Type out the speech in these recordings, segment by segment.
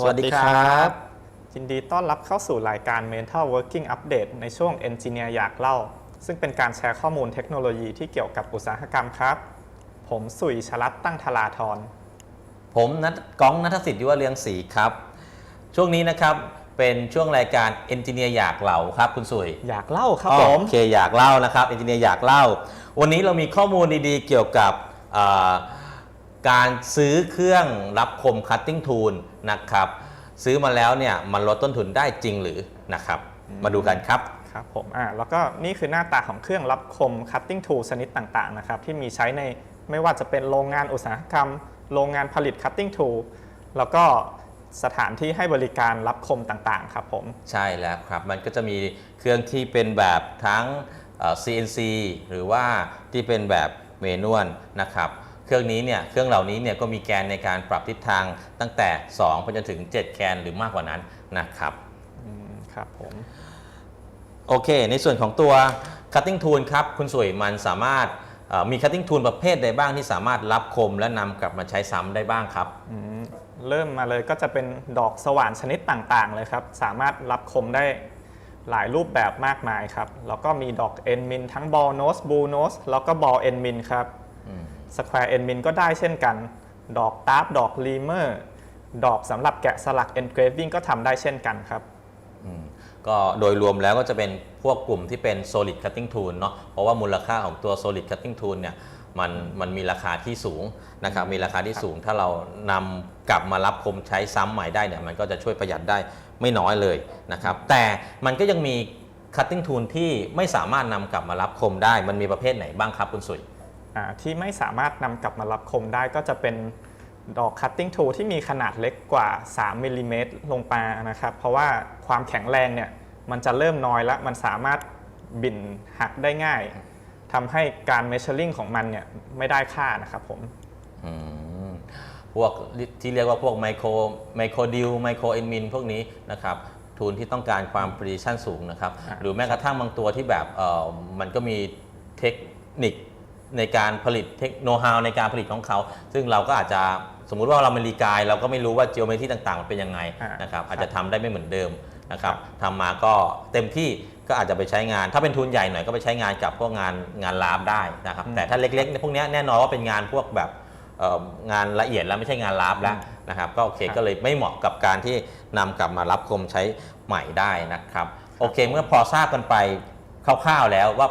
สวัสดีครับ ยินดีต้อนรับเข้าสู่รายการ Mental Working Update ในช่วง Engineer อยากเล่า ซึ่งเป็นการแชร์ข้อมูลเทคโนโลยีที่เกี่ยวกับอุตสาหกรรมครับ ผมสุยชลัดตั้งทลาธรผมนัทก้องนัทสิทธิ์ยุวเรืองศรีครับ ช่วงนี้นะครับเป็นช่วงรายการเอนจิเนียร์อยากเล่าครับคุณสุยอยากเล่าครับอ๋อผมโอเคอยากเล่านะครับเอนจิเนียร์อยากเล่า วันนี้เรามีข้อมูลดีๆ เกี่ยวกับเอ่อ การซื้อเครื่องรับคมคัตติ้งทูลนะครับ ซื้อมาแล้วเนี่ยมันลดต้นทุนได้จริงหรือนะครับ มาดูกันครับครับผมอ่าแล้วก็นี่คือหน้าตาของเครื่องรับคม cutting tool ชนิดต่างๆนะครับที่มีใช้ในไม่ว่าจะเป็นโรงงานอุตสาหกรรม โรงงานผลิต cutting tool แล้วก็สถานที่ให้บริการรับคมต่างๆครับผมใช่แล้วครับมันก็จะมีเครื่องที่เป็นแบบทั้งเอ่อ CNC หรือว่าที่เป็นแบบเมนวลนะครับ เครื่องนี้เนี่ยเครื่องเหล่านี้เนี่ยก็มีแกนในการปรับทิศทางตั้งแต่2ไปจนถึง 7 แกนหรือมากกว่านั้นนะครับอืมครับผมโอเค ในส่วนของตัว cutting tool ครับ คุณสวยมันสามารถเอ่อมี cutting tool ประเภทใดบ้างที่สามารถรับคมและนำกลับมาใช้ซ้ำได้บ้างครับอืมเริ่มมาเลยก็จะเป็นดอกสว่านชนิดต่างๆเลยครับ สามารถรับคมได้หลายรูปแบบมากมายครับ แล้วก็มีดอกเอ็นมินทั้งบอลโนสบูโนสแล้วก็บอลเอ็นมินครับ สแควร์เอ็นมินก็ได้เช่นกัน ดอกตาร์ปดอกลีเมอร์ดอกสำหรับแกะสลักเอนเกรวิ่งก็ทำได้เช่นกันครับก็โดยรวมแล้วก็จะเป็นพวกกลุ่มที่เป็น solid cutting tool เนาะเพราะว่ามูลค่าของตัว solid cutting tool เนี่ยมันมันมีราคาที่สูงนะครับมีราคาที่สูงถ้าเรานำกลับมารับคมใช้ซ้ำใหม่ได้เนี่ยมันก็จะช่วยประหยัดได้ไม่น้อยเลยนะครับแต่มันก็ยังมี cutting tool ที่ไม่สามารถนำกลับมารับคมได้ มันมีประเภทไหนบ้างครับคุณสุย ที่ไม่สามารถนำกลับมารับคมได้ก็จะเป็นดอก cutting tool ที่มีขนาดเล็กกว่า 3มิลลิเมตรลงมานะครับ เพราะว่าความแข็งแรงเนี่ยมันจะเริ่มน้อยแล้ว มันสามารถบินหักได้ง่ายทำให้การ measuring ของมันเนี่ยไม่ได้ค่านะครับผมอืมพวกที่เรียกว่าพวกไมโครไมโครดิวไมโครเอนมินพวกนี้นะครับทูลที่ต้องการความ precision สูงนะครับอ่าหรือแม้กระทั่งบางตัวที่แบบเอ่อมันก็มีเทคนิค ในการผลิตเทคโนฮาวในการผลิตของเขา ซึ่งเราก็อาจจะสมมุติว่าเราเป็นรีกาย เราก็ไม่รู้ว่า geometry ต่างๆ มันเป็นยังไงอ่านนะครับครับอาจจะทำได้ไม่เหมือนเดิมนะครับทำมาก็เต็มที่ก็อาจจะไปใช้งาน ถ้าเป็นทุนใหญ่หน่อยก็ไปใช้งานกับพวกงานงานลาบได้นะครับแต่ถ้าเล็กๆเนี่ยพวกเนี้ยแน่นอนว่าเป็นงานพวกแบบเอ่องานละเอียดแล้วไม่ใช่งานลับแล้วนะครับก็โอเคครับก็เลยไม่เหมาะกับการที่นำกลับมารับคมใช้ใหม่ได้นะครับโอเคเมื่อพอทราบกันไปคร่าวๆแล้วว่า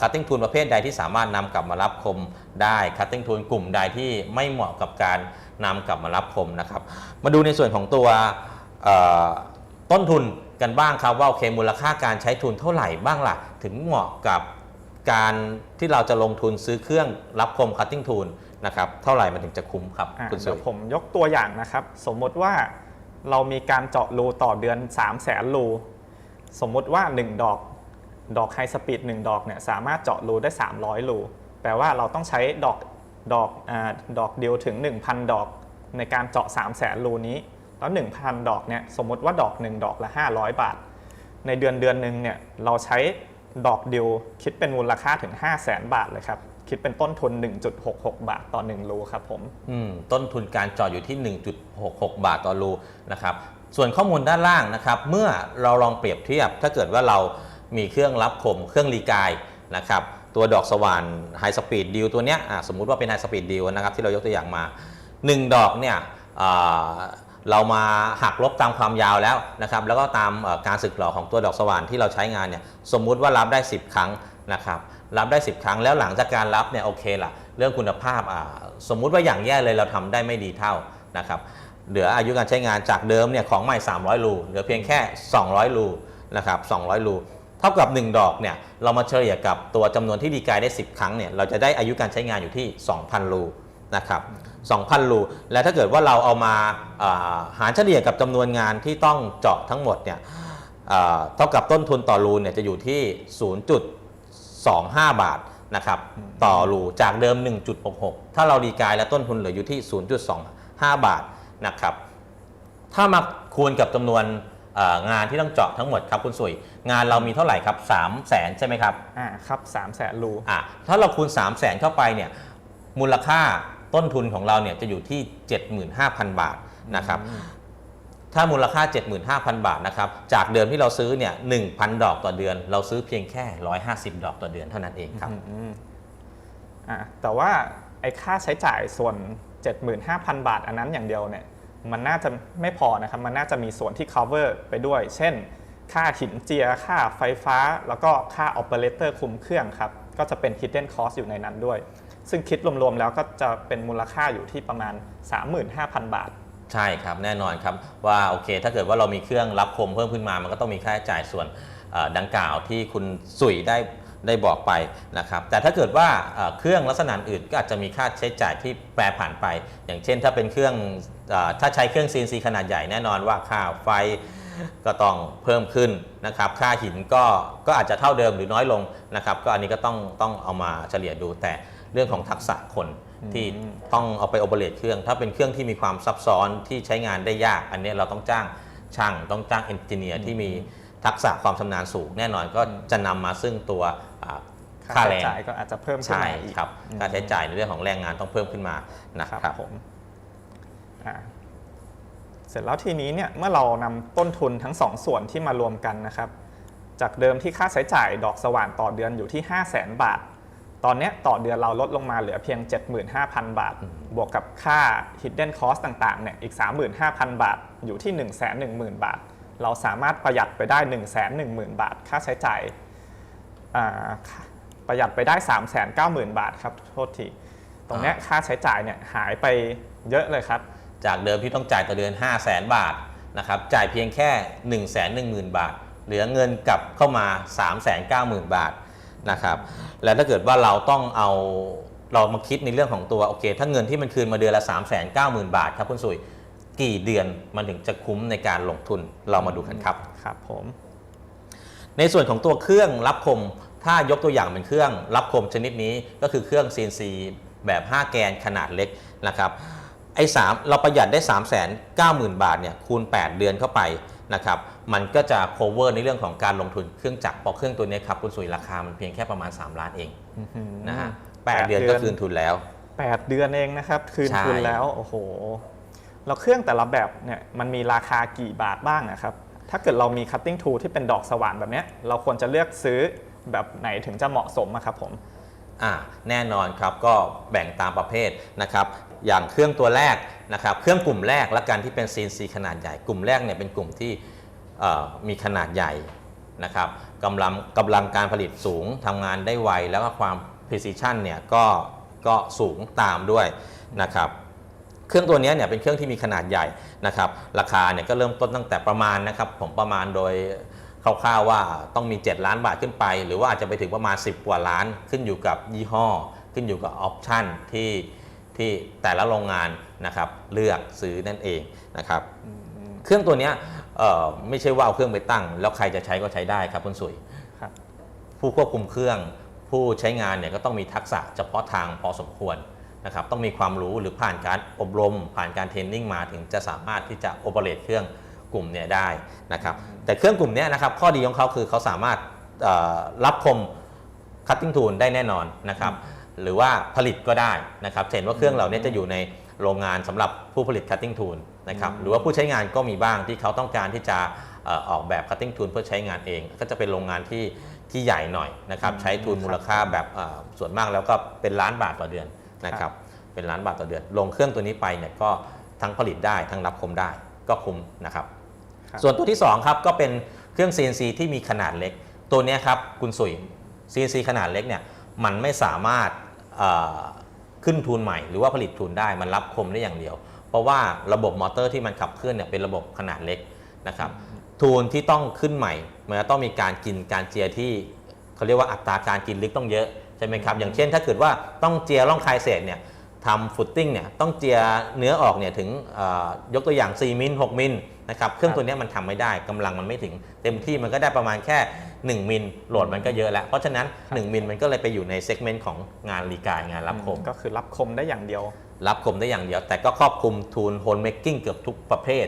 คัตติ้งทูลประเภทใดที่สามารถนำกลับมารับคมได้คัตติ้งทูลกลุ่มใดที่ไม่เหมาะกับการนำกลับมารับคมนะครับ มาดูในส่วนของตัวเอ่อต้นทุนกันบ้างครับว่าโอเคมูลค่าการใช้ทุนเท่าไหร่บ้างล่ะ ถึงเหมาะกับการที่เราจะลงทุนซื้อเครื่องรับคมคัตติ้งทูลนะครับเท่าไหร่มันถึงจะคุ้มครับอะคุณสุเดี๋ยยวผมยกตัวอย่างนะครับ สมมติว่าเรามีการเจาะรูต่อเดือน 3 0 0แสนรู สมมุติว่า 1 ดอก ดอกไฮสปีด1ดอกเนี่ยสามารถเจาะรูได้ 300 รูแปลว่าเราต้องใช้ดอกดอกอดอกเดียวถึง 1,000 ดอกในการเจาะ 3 0 0แสนรูนี้ แล้ว 1,000 ดอกเนี่ยสมมติว่าดอก 1 ดอกละ 500 บาท ในเดือนเดือนหนึ่งเนี่ยเราใช้ดอกเดียวคิดเป็นมูลค่าถึง 5 0 0แสนบาทเลยครับคิดเป็นต้นทุน 1.66 บาทต่อ1รูครับผมอืมต้นทุนการเจอดอยู่ที่ 1.66 บาทต่อรูนะครับส่วนข้อมูลด้านล่างนะครับ เมื่อเราลองเปรียบเทียบถ้าเกิดว่าเรา มีเครื่องรับคม เครื่องรีกายนะครับ ตัวดอกสว่านไฮสปีดดิวตัวเนี้ยสมมุติว่าเป็นไฮสปีดดิวนะครับที่เรายกตัวอย่างมา 1 ดอกเนี่ยเรามาหักลบตามความยาวแล้วนะครับ แล้วก็ตามการสึกหรอของตัวดอกสว่านที่เราใช้งานเนี่ยสมมุติว่ารับได้ 10 ครั้งนะครับรับได้ 10 ครั้งแล้วหลังจากการรับเนี่ยโอเคละเรื่องคุณภาพสมมุติว่าอย่างแย่เลยเราทำได้ไม่ดีเท่านะครับเหลืออายุการใช้งานจากเดิมเนี่ยของใหม่ 300 รูเหลือเพียงแค่ 200 รูนะครับ 200 รู เท่ากับ 1 ดอกเนี่ยเรามาเฉลี่ยกับตัวจำนวนที่ดีกายได้ 10 ครั้งเนี่ยเราจะได้อายุการใช้งานอยู่ที่ 2,000 รูนะครับ 2,000 รู และถ้าเกิดว่าเราเอามาาหารเฉลี่ยกับจำนวนงานที่ต้องเจาะทั้งหมดเนี่ยเท่ากับต้นทุนต่อรูเนี่ยจะอยู่ที่ 0.25 บาทนะครับต่อรูจากเดิม 1.66 ถ้าเราดีกายและต้นทุนเหลืออยู่ที่ 0.25 บาทนะครับ ถ้ามาคูณกับจำนวน งานที่ต้องเจาะทั้งหมดครับคุณสุย งานเรามีเท่าไหร่ครับ3 0 0แสนใช่ไหมครับอ่าครับ3 0 0แสนรูอะถ้าเราคูณ 3 0 0แสนเข้าไปเนี่ยมูลค่าต้นทุนของเราเนี่ยจะอยู่ที่ 75,000 บาทนะครับถ้ามูลค่า 75,000 บาทนะครับจากเดิมที่เราซื้อเนี่ย1,000 ดอกต่อเดือน เราซื้อเพียงแค่ 150 ดอกต่อเดือนเท่านั้นเองครับอืมอะแต่ว่าไอ้ค่าใช้จ่ายส่วน 75,000 บาท อันนั้นอย่างเดียวเนี่ย มันน่าจะไม่พอนะครับ มันน่าจะมีส่วนที่ cover ไปด้วย เช่น ค่าหินเจีย ค่าไฟฟ้า แล้วก็ค่า operator คุมเครื่องครับ ก็จะเป็น hidden cost อยู่ในนั้นด้วย ซึ่งคิดรวมๆแล้วก็จะเป็นมูลค่าอยู่ที่ประมาณ 35,000 บาทใช่ครับแน่นอนครับว่าโอเค ถ้าเกิดว่าเรามีเครื่องรับคมเพิ่มขึ้นมา มันก็ต้องมีค่าใช้จ่ายส่วนดังกล่าวที่คุณสุยได้ ได้บอกไปนะครับ แต่ถ้าเกิดว่าเครื่องลักษณะอื่นก็อาจจะมีค่าใช้จ่ายที่แปรผันไป อย่างเช่น ถ้าเป็นเครื่องอถ้าใช้เครื่อง CNC ขนาดใหญ่แน่นอนว่าค่าไฟก็ต้องเพิ่มขึ้นนะครับ ค่าหินก็ก็อาจจะเท่าเดิมหรือน้อยลงนะครับ ก็อันนี้ก็ต้องต้องเอามาเฉลี่ยดูแต่เรื่องของทักษะคนที่ต้องเอาไปโอเปเรตเครื่อง ถ้าเป็นเครื่องที่มีความซับซ้อนที่ใช้งานได้ยาก อันนี้เราต้องจ้างช่างต้องจ้างเอนจิเนียร์ที่มี ทักษะความชำนาญสูงแน่นอนก็จะนำมาซึ่งตัวอ่าค่าค่าใช้แรงจ่ายก็อาจจะเพิ่มขึ้นใช่มาอีกครับค่าใช้จ่ายในเรื่องของแรงงานต้องเพิ่มขึ้นมานะคครัรับบผมอ่าเสร็จแล้วทีนี้เนี่ยเมื่อเรานำต้นทุนทั้งสองส่วนที่มารวมกันนะครับ จากเดิมที่ค่าใช้จ่ายดอกสว่านต่อเดือนอยู่ที่ 5 0 0 0 0 0บาท ตอนเนี้ยต่อเดือนเราลดลงมาเหลือเพียง 75,000 บาท บวกกับค่า hidden cost ต่างๆเนี่ยอีก 35,000 บาทอยู่ที่ 110,000 บาท เราสามารถประหยัดไปได้ 110,000 บาท ค่าใช้จ่ายอ่าประหยัดไปได้ 390,000 บาทครับโทษทีตรงเนี้ยค่าใช้จ่ายเนี่ยหายไปเยอะเลยครับ จากเดิมที่ต้องจ่ายต่อเดือน 5 0 0แสนบาทนะครับจ่ายเพียงแค่ 1 1 0 0 0 0 บาท เหลือเงินกลับเข้ามา 3 9 0 0 0 0 บาทนะครับแล้วถ้าเกิดว่าเราต้องเอาเรามาคิดในเรื่องของตัวโอเค ถ้าเงินที่มันคืนมาเดือนละ 3 9 0 0 0 0 บาทครับคุณสุย กี่เดือนมันถึงจะคุ้มในการลงทุนเรามาดูกันครับครับผมในส่วนของตัวเครื่องรับคม ถ้ายกตัวอย่างเป็นเครื่องรับคมชนิดนี้ก็คือเครื่อง CNC แบบ 5 แกนขนาดเล็กนะครับไอ้สามเราประหยัดได้ 3 9 0 0 0 0 บาทเนี่ยคูณ 8 เดือนเข้าไปนะครับมันก็จะ cover ในเรื่องของการลงทุนเครื่องจักรเพราะเครื่องตัวนี้ครับคุณสุยราคามันเพียงแค่ประมาณ 3 ล้านเองนะฮะแปดเดือนก็คืนทุนแล้ว 8 เดือนเองนะครับ คืนใช่ทุนแล้ว โอ้โห แล้วเครื่องแต่ละแบบเนี่ยมันมีราคากี่บาทบ้างนะครับ ถ้าเกิดเรามี cutting tool ที่เป็นดอกสว่านแบบนี้เราควรจะเลือกซื้อแบบไหนถึงจะเหมาะสมครับผมอ่าแน่นอนครับก็แบ่งตามประเภทนะครับอย่างเครื่องตัวแรกนะครับเครื่องกลุ่มแรกและกันที่เป็น CNC ขนาดใหญ่กลุ่มแรกเนี่ยเป็นกลุ่มที่มีขนาดใหญ่นะครับกำลังกำลังการผลิตสูงทำงานได้ไว แล้วก็ความ precision เนี่ยก็ก็สูงตามด้วยนะครับ เครื่องตัวเนี้ยเนี่ยเป็นเครื่องที่มีขนาดใหญ่นะครับราคาเนี่ยก็เริ่มต้นตั้งแต่ประมาณนะครับผมประมาณโดยคร่าวๆว่าต้องมี 7 ล้านบาทขึ้นไป หรือว่าอาจจะไปถึงประมาณ 10 กว่าล้าน ขึ้นอยู่กับยี่ห้อ ขึ้นอยู่กับออปชันที่ที่แต่ละโรงงานนะครับเลือกซื้อนั่นเองนะครับเครื่องตัวเนี้ยเอ่อไม่ใช่ว่าเอาเครื่องไปตั้ง แล้วใครจะใช้ก็ใช้ได้ครับคุณสุยครับผู้ควบคุมเครื่องผู้ใช้งานเนี่ยก็ต้องมีทักษะเฉพาะทางพอสมควร นะครับต้องมีความรู้หรือผ่านการอบรม ผ่านการเทรนนิ่งมาถึงจะสามารถที่จะโอเปเรตเครื่องกลุ่มเนี่ยได้นะครับแต่เครื่องกลุ่มเนี้ยนะครับข้อดีของเขาคือเขาสามารถเอ่อรับคม cutting tool ได้แน่นอนนะครับหรือว่าผลิตก็ได้นะครับจะเห็นว่าเครื่องเหล่านี้จะอยู่ในโรงงานสำหรับผู้ผลิต cutting tool นะครับหรือว่าผู้ใช้งานก็มีบ้างที่เขาต้องการที่จะเอ่อออกแบบ cutting tool เพื่อใช้งานเอง ก็จะเป็นโรงงานที่ที่ใหญ่หน่อยนะครับใช้ทุนมูลค่าแบบเอ่อส่วนมากแล้วก็เป็นล้านบาทต่อเดือน นะครับเป็นล้านบาทต่อเดือน ลงเครื่องตัวนี้ไปเนี่ยก็ทั้งผลิตได้ทั้งรับคมได้ก็คุ้มนะครับครับส่วนตัวที่ 2 ครับก็เป็นเครื่อง CNC ที่มีขนาดเล็ก ตัวเนี้ยครับคุณสุย CNC ขนาดเล็กเนี่ยมันไม่สามารถเอ่อขึ้นทุนใหม่ หรือว่าผลิตทุนได้มันรับคมได้อย่างเดียว เพราะว่าระบบมอเตอร์ที่มันขับเคลื่อนเนี่ยเป็นระบบขนาดเล็กนะครับทูนที่ต้องขึ้นใหม่ มันจะต้องมีการกินการเจียที่เขาเรียกว่าอัตราการกินลึกต้องเยอะ ใช่ไหมครับอย่างเช่นถ้าเกิดว่าต้องเจียร่องคายเศษเนี่ยทำฟุตติ้งเนี่ยต้องเจียเนื้อออกเนี่ยถึงเอ่อยกตัวอย่าง 4 มิล 6 มิลนะครับเครื่องตัวเนี้ยมันทำไม่ได้กำลังมันไม่ถึง เต็มที่มันก็ได้ประมาณแค่ 1 มิลโหลดมันก็เยอะแล้ว เพราะฉะนั้น 1 มิลมันก็เลยไปอยู่ในเซกเมนต์ของงานรีกายงานรับคม ก็คือรับคมได้อย่างเดียว รับคมได้อย่างเดียว แต่ก็ครอบคลุมทูนโฮลเมกกิ้งเกือบทุกประเภท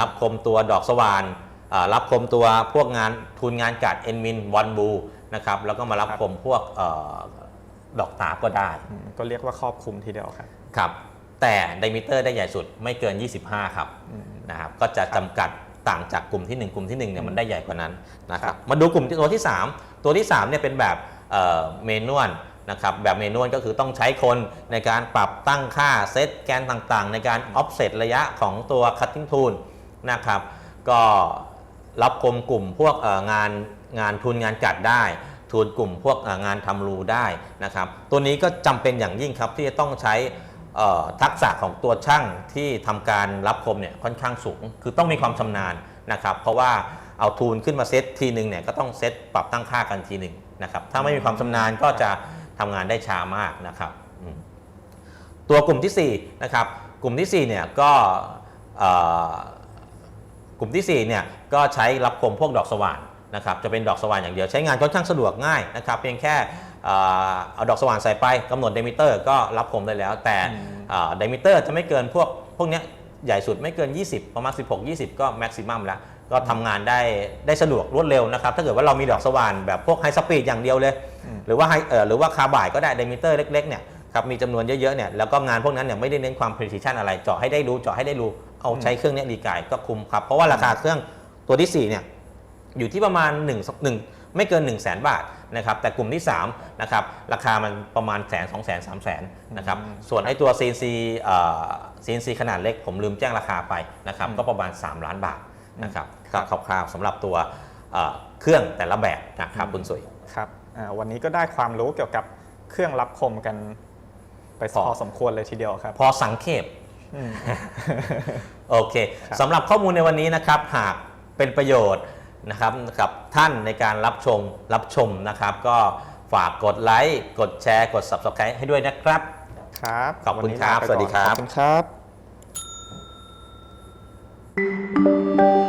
รับคมตัวดอกสว่านอ่า รับคมตัวพวกงานทูนงานกัดเอ็นมินวันบูนะครับแล้วก็มารับครับคมพวกเออดอกตาบก็ได้อืมก็เรียกว่าครอบคลุมทีเดียวครับครับแต่ไดมิเตอร์ได้ใหญ่สุดไม่เกิน 25 ครับนะครับก็จะจำกัดต่างจากกลุ่มที่ 1 กลุ่มที่1เนี่ยมันได้ใหญ่กว่านั้นนะครับมาดูกลุ่มที่ตัวที่ 3 ตัวที่3เนี่ยเป็นแบบเมนวลนะครับแบบเมนวลก็คือต้องใช้คนในการปรับตั้งค่าเซตแกนต่างๆ ในการ offset ระยะของตัว cutting tool นะครับก็ รับคมกลุ่มพวกงานงานทุนงานจัดได้ ทุนกลุ่มพวกงานทำรูได้นะครับ ตัวนี้ก็จำเป็นอย่างยิ่งครับที่จะต้องใช้ทักษะของตัวช่างที่ทำการรับคมเนี่ยค่อนข้างสูง คือต้องมีความชำนาญนะครับ เพราะว่าเอาทูลขึ้นมาเซตทีหนึ่งเนี่ยก็ต้องเซตปรับตั้งค่ากันทีหนึ่งนะครับ ถ้าไม่มีความชำนาญก็จะทำงานได้ช้ามากนะครับ ตัวกลุ่มที่4นะครับ กลุ่มที่4เนี่ยก็ กลุ่มที่4เนี่ยก็ใช้รับคมพวกดอกสว่านนะครับจะเป็นดอกสว่านอย่างเดียวใช้งานค่อนข้างสะดวกง่ายนะครับเพียงแค่เอ่อเอาดอกสว่านใส่ไปกำหนดเดมิเตอร์ก็รับคมได้แล้ว แต่เดมิเตอร์จะไม่เกินพวกพวกเนี้ยใหญ่สุดไม่เกิน 20 ประมาณ 16 20 ก็แม็กซิมัมแล้ว ก็ทำงานได้ได้สะดวกรวดเร็วนะครับ ถ้าเกิดว่าเรามีดอกสว่านแบบพวกไฮสปีดอย่างเดียวเลย หรือว่าไฮเอ่อหรือว่าคาร์บายก็ได้เดมิเตอร์เล็กๆเนี่ยครับมีจำนวนเยอะๆเนี่ยแล้วก็งานพวกนั้นเนี่ยไม่ได้เน้นความ precision อะไรเจาะให้ได้รู้เจาะให้ได้รู้ เอาใช้เครื่องเนี้รีกายก็คุ้มครับ เพราะว่าราคาเครื่องตัวที่4เนี่ยอยู่ที่ประมาณ1 1ไม่เกิน 1 0 0 0 0แบาทนะครับแต่กลุ่มที่3นะครับราคามันประมาณแสนสองแสนสามแสนนะครับส่วนไอ้ตัว CNC เอ่อ CNC ขนาดเล็กผมลืมแจ้งราคาไปนะครับก็ประมาณ 3 ล้านบาทนะครับก็คร่าวๆสำหรับตัวเอ่อเครื่องแต่ละแบบนะครับคุณสุยครับอ่าวันนี้ก็ได้ความรู้เกี่ยวกับเครื่องรับคมกันไปพอพอสมควรเลยทีเดียวครับ พอสังเขปอืม โอเคครับสำหรับข้อมูลในวันนี้นะครับ หากเป็นประโยชน์นะครับกับท่านในการรับชมรับชมนะครับ ก็ฝากกดไลค์กดแชร์กด Subscribe ให้ด้วยนะครับ ครับขอบคุณนนี้ครับลาไปสวัสดีก่อนครับ ขอบคุณครับ